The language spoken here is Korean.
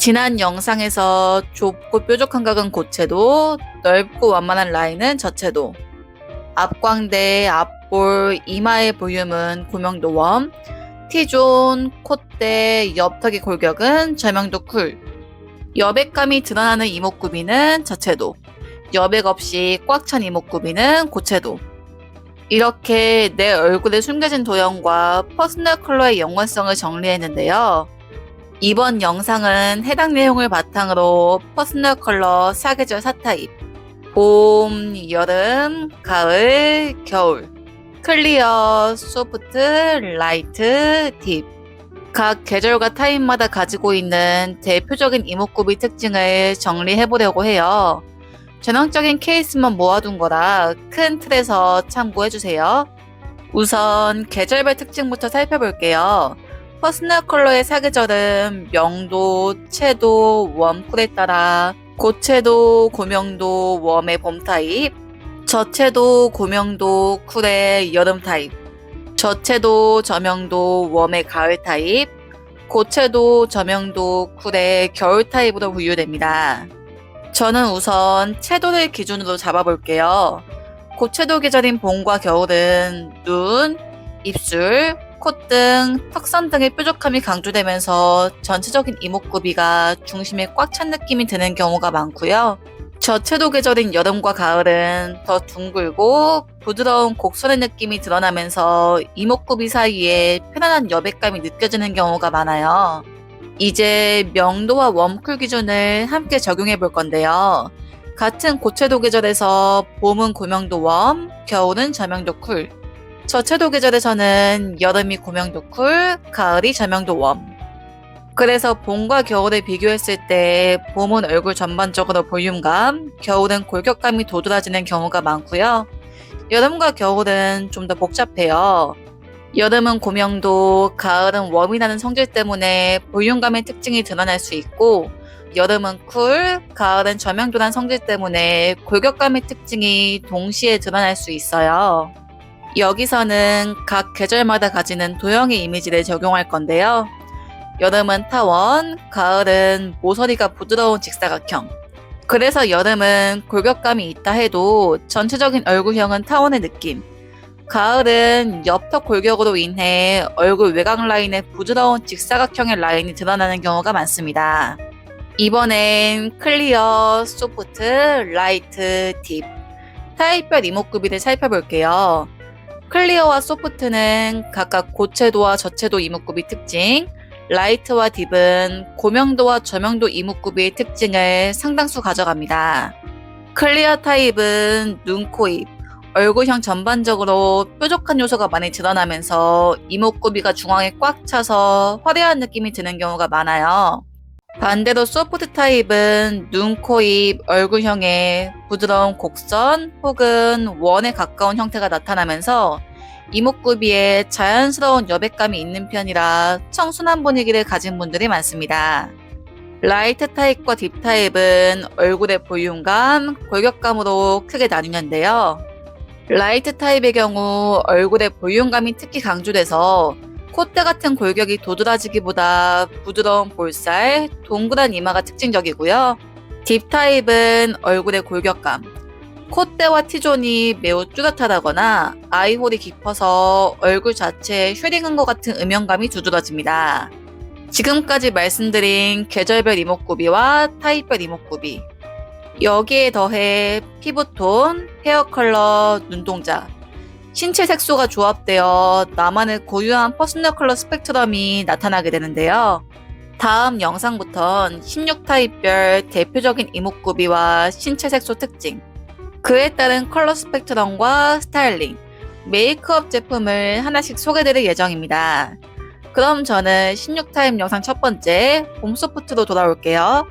지난 영상에서 좁고 뾰족한 각은 고채도, 넓고 완만한 라인은 저채도, 앞광대, 앞볼, 이마의 볼륨은 고명도 웜, T존, 콧대, 옆턱의 골격은 저명도 쿨, 여백감이 드러나는 이목구비는 저채도, 여백 없이 꽉 찬 이목구비는 고채도. 이렇게 내 얼굴에 숨겨진 도형과 퍼스널 컬러의 연관성을 정리했는데요. 이번 영상은 해당 내용을 바탕으로 퍼스널 컬러 사계절 4타입 봄, 여름, 가을, 겨울 클리어, 소프트, 라이트, 딥 각 계절과 타입마다 가지고 있는 대표적인 이목구비 특징을 정리해 보려고 해요. 전형적인 케이스만 모아둔 거라 큰 틀에서 참고해 주세요. 우선 계절별 특징부터 살펴볼게요. 퍼스널 컬러의 사계절은 명도, 채도, 웜 쿨에 따라 고채도, 고명도, 웜의 봄 타입, 저채도, 고명도, 쿨의 여름 타입, 저채도, 저명도, 웜의 가을 타입, 고채도, 저명도, 쿨의 겨울 타입으로 분류됩니다. 저는 우선 채도를 기준으로 잡아볼게요. 고채도 계절인 봄과 겨울은 눈, 입술, 콧등, 턱선 등의 뾰족함이 강조되면서 전체적인 이목구비가 중심에 꽉 찬 느낌이 드는 경우가 많고요. 저채도 계절인 여름과 가을은 더 둥글고 부드러운 곡선의 느낌이 드러나면서 이목구비 사이에 편안한 여백감이 느껴지는 경우가 많아요. 이제 명도와 웜쿨 기준을 함께 적용해 볼 건데요. 같은 고채도 계절에서 봄은 고명도 웜, 겨울은 저명도 쿨, 저채도 계절에서는 여름이 고명도 쿨, 가을이 저명도 웜. 그래서 봄과 겨울을 비교했을 때 봄은 얼굴 전반적으로 볼륨감, 겨울은 골격감이 도드라지는 경우가 많고요. 여름과 겨울은 좀 더 복잡해요. 여름은 고명도, 가을은 웜이 나는 성질 때문에 볼륨감의 특징이 드러날 수 있고, 여름은 쿨, 가을은 저명도란 성질 때문에 골격감의 특징이 동시에 드러날 수 있어요. 여기서는 각 계절마다 가지는 도형의 이미지를 적용할 건데요. 여름은 타원, 가을은 모서리가 부드러운 직사각형. 그래서 여름은 골격감이 있다 해도 전체적인 얼굴형은 타원의 느낌. 가을은 옆턱 골격으로 인해 얼굴 외곽 라인에 부드러운 직사각형의 라인이 드러나는 경우가 많습니다. 이번엔 클리어, 소프트, 라이트, 딥 타입별 이목구비를 살펴볼게요. 클리어와 소프트는 각각 고채도와 저채도 이목구비 특징, 라이트와 딥은 고명도와 저명도 이목구비의 특징을 상당수 가져갑니다. 클리어 타입은 눈, 코, 입, 얼굴형 전반적으로 뾰족한 요소가 많이 드러나면서 이목구비가 중앙에 꽉 차서 화려한 느낌이 드는 경우가 많아요. 반대로 소프트 타입은 눈, 코, 입, 얼굴형에 부드러운 곡선 혹은 원에 가까운 형태가 나타나면서 이목구비에 자연스러운 여백감이 있는 편이라 청순한 분위기를 가진 분들이 많습니다. 라이트 타입과 딥 타입은 얼굴의 볼륨감, 골격감으로 크게 나뉘는데요. 라이트 타입의 경우 얼굴의 볼륨감이 특히 강조돼서 콧대 같은 골격이 도드라지기보다 부드러운 볼살, 동그란 이마가 특징적이고요. 딥 타입은 얼굴의 골격감, 콧대와 T존이 매우 뚜렷하다거나 아이홀이 깊어서 얼굴 자체에 쉐링한 것 같은 음영감이 두드러집니다. 지금까지 말씀드린 계절별 이목구비와 타입별 이목구비 여기에 더해 피부톤, 헤어 컬러, 눈동자 신체 색소가 조합되어 나만의 고유한 퍼스널 컬러 스펙트럼이 나타나게 되는데요. 다음 영상부턴 16타입별 대표적인 이목구비와 신체 색소 특징, 그에 따른 컬러 스펙트럼과 스타일링, 메이크업 제품을 하나씩 소개드릴 예정입니다. 그럼 저는 16타입 영상 첫 번째 봄 소프트로 돌아올게요.